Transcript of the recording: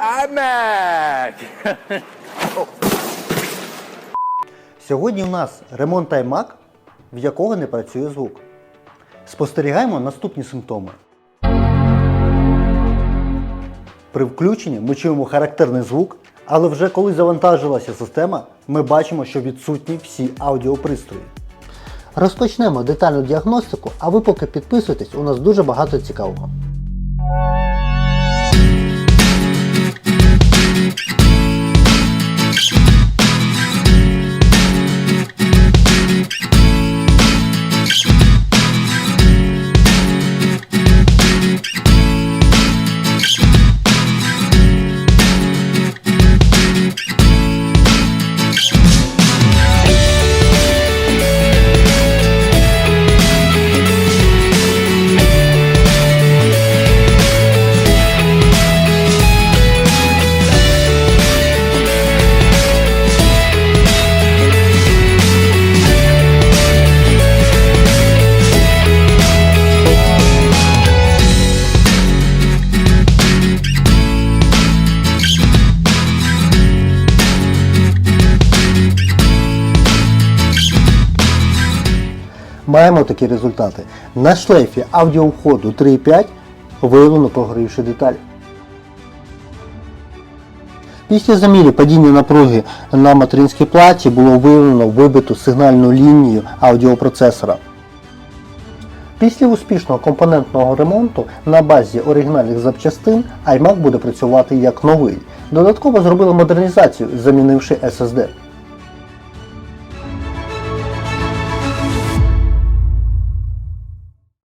iMac! Сьогодні у нас ремонт iMac, в якого не працює звук. Спостерігаємо наступні симптоми. При включенні ми чуємо характерний звук, але вже коли завантажилася система, ми бачимо, що відсутні всі аудіопристрої. Розпочнемо детальну діагностику, а ви поки підписуйтесь, у нас дуже багато цікавого. Маємо такі результати. На шлейфі аудіовходу 3.5 виявлено прогорівші деталі. Після замірів падіння напруги на материнській платі було виявлено вибиту сигнальну лінію аудіопроцесора. Після успішного компонентного ремонту на базі оригінальних запчастин iMac буде працювати як новий. Додатково зробили модернізацію, замінивши SSD.